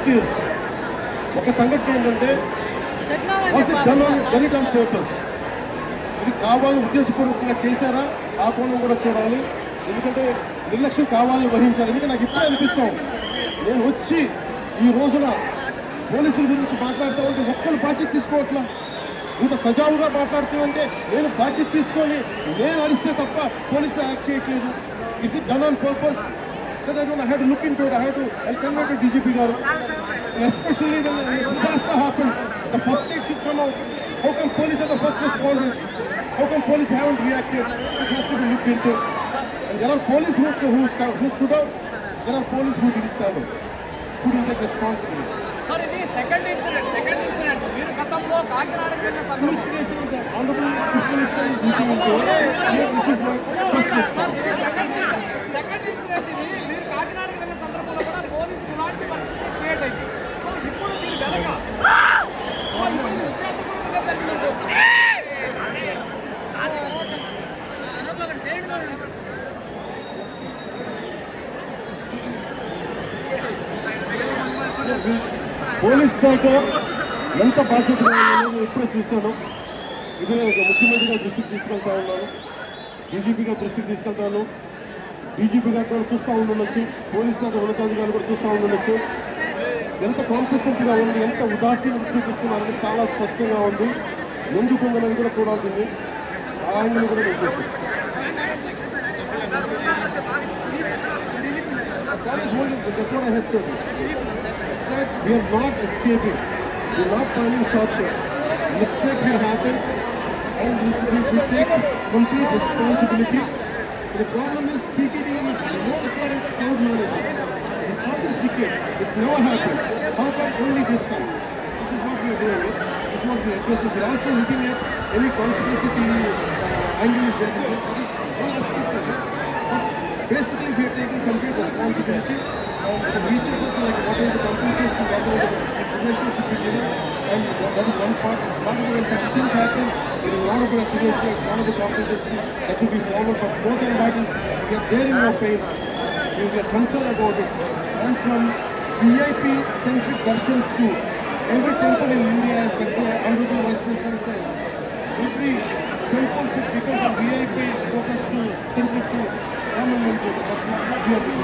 సంగతి ఒక సంగతి ఏంటంటే గన్ అండ్ ఇది కావాలని ఉద్దేశపూర్వకంగా చేశారా ఆ కోణం కూడా చూడాలి ఎందుకంటే నిర్లక్ష్యం కావాలని వహించాలి ఎందుకంటే నాకు ఇప్పుడే అనిపిస్తాం నేను వచ్చి ఈ రోజున పోలీసుల గురించి మాట్లాడుతూ ఉంటే ఒక్కరు బాధ్యత తీసుకోవట్లా ఇంత సజావుగా మాట్లాడుతూ ఉంటే నేను బాధ్యత తీసుకొని నేను అరిస్తే తప్ప పోలీసులు యాక్ట్ చేయట్లేదు is it done on purpose Then I don't I had to look into it. I had to I'll convey to DGP Garu. especially when a disaster happened, the first aid should come out. How come police are the first responders? How come police haven't reacted? This has to be looked into. And there are police who, who, who stood out. There are police who didn't stand out. Who didn't take responsibility. Sir, sir ఇది second incident second incident మీరు గతంలో కాకినాడకు వెళ్ళిన సందర్భం police శాఖ ఎంత బాధ్యత ఎప్పుడో చూశాను ఇది ముఖ్యమంత్రిగా దృష్టికి తీసుకెళ్తా ఉన్నాను డీజీపీగా దృష్టికి తీసుకెళ్తాను డీజీపీ గారు కూడా చూస్తూ ఉండొచ్చు పోలీస్ శాఖ ఉన్నతాధికారులు కూడా చూస్తూ ఉండొచ్చు ఎంత కాన్ఫిడెంట్గా ఉంది ఎంత ఉదాసీనత చూపిస్తున్నారని చాలా స్పష్టంగా ఉంది ఎందుకు ఉందనేది కూడా చూడాల్సింది ఆ యాంగిల్ కూడా నేను చూస్తాను that we are not escaping. We are not finding shortcuts. Mistake has happen and we, we take complete responsibility. the problem is TKD is known for its crowd management. And for this decade, it never happened. How come only this time? This is what we are doing. This is what we are addressing. We are also looking at any controversy uh, angle is there. That is one aspect of it. But basically, we are taking complete responsibility. Um, and that is one part. When such things happen, there is one of reconciliation, round of compensation that will be followed. But both the parties, we are there in your pain. We are concerned about it. And from VIP-centric Darshan school, every temple in India, has got the Honorable Vice President said, every temple should become a VIP focus to centric to Ram Mandir. That's not what we are doing.